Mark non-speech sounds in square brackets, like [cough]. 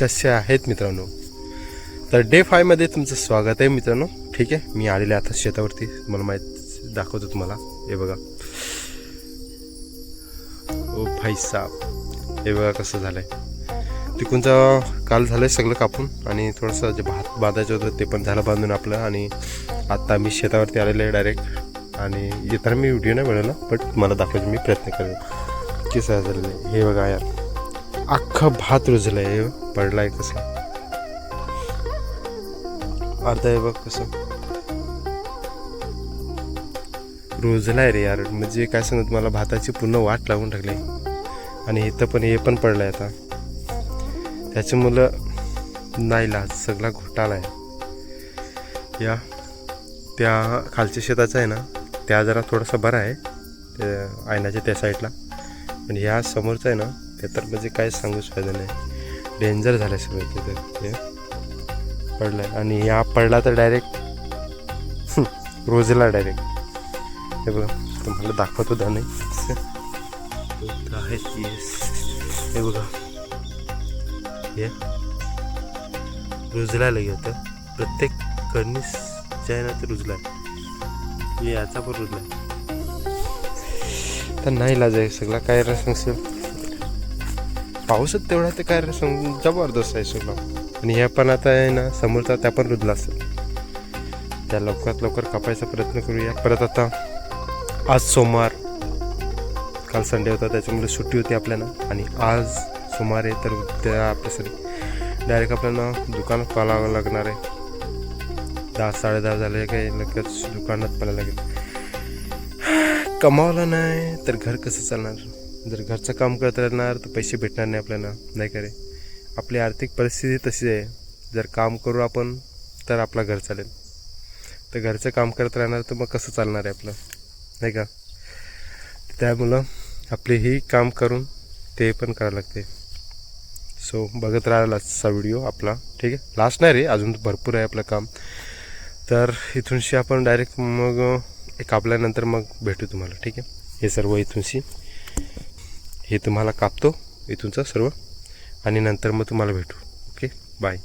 कसे आहेत मित्रांनो? तर डे फायमध्ये तुमचं स्वागत आहे मित्रांनो. ठीक आहे? मी आलेले आता शेतावरती. मला माहीत दाखवतो तुम्हाला. हे बघा. ओ भाई साब. हे बघा कसं झालंय. तिकूनचा काल झालंय सगळं कापून आणि थोडंसं जे भात बांधायचं होतं ते पण झालं बांधून आपलं आणि आत्ता मी शेतावरती आलेलं आहे डायरेक्ट आणि येताना मी व्हिडिओ नाही बनवला बट मला दाखवायचा मी प्रयत्न करेन. कसं झालेलं आहे. हे बघा यार. अख्खा भात रुजलाय. हे पडलाय कसं? अर्धा आहे बघ कसं. रुजलाय रे यार. म्हणजे काय सांगू तुम्हाला भाताची पूर्ण वाट लागून टाकली. आणि इथं पण हे पण पडलंय आता. त्याच्यामुळं नाही लाज सगळा घोटाळा आहे. या त्या खालच्या शेताचा आहे ना त्या जरा थोडासा बरा आहे त्या आयनाच्या त्या साईडला. पण ह्या समोरचा आहे ना ते तर म्हणजे काय सांगूच फायदा नाही. डेंजर झालं सगळं तिथे ते पडलं आणि या पडला तर डायरेक्ट रोजला डायरेक्ट हे बघा तुम्हाला दाखवत होता नाही आहेत येस हे बघा. हे. रुजला लगे होतं प्रत्येक कणीस जे आहे ना ते रुजला याचा पण रुजला तर नाही लाज आहे सगळा काय सांगशील पाऊसच तेवढा ते काय रे जबरदस्त आहे सगळं. आणि ह्या पण आता आहे ना समोरचा त्या पण रुजला असेल. त्या लवकरात लवकर कापायचा प्रयत्न करूया. परत आता आज सोमवार. काल संडे होता त्याच्यामुळे सुट्टी होती आपल्याला. आणि आज सोमवार आहे तर उद्या आपल्यासाठी डायरेक्ट आपल्याला दुकानात पालावं लागणार आहे. दहा साडे दहा झाले काही लगेच दुकानात पाहायला लागेल. [sighs] कमावलं नाही तर घर कसं चालणार? जर घरचं काम करत राहणार तर पैसे भेटणार नाही आपल्याला. नाही का रे? आपली आर्थिक परिस्थिती तशी आहे. जर काम करू आपण तर आपलं घर चालेल. तर घरचं काम करत राहणार तर मग कसं चालणार आहे आपलं? नाही का? त्यामुळं आपले ही काम करून ते पण करावं लागते. सो बघत राहिला असा व्हिडिओ आपला. ठीक आहे? लास्ट नाही रे अजून भरपूर आहे आपलं काम. तर इथूनशी आपण डायरेक्ट मग एक कापल्यानंतर मग भेटू तुम्हाला. ठीक आहे? हे सर्व इथूनशी. हे तुम्हाला कापतो इथूनचं सर्व. आणि नंतर मग तुम्हाला भेटू. ओके? बाय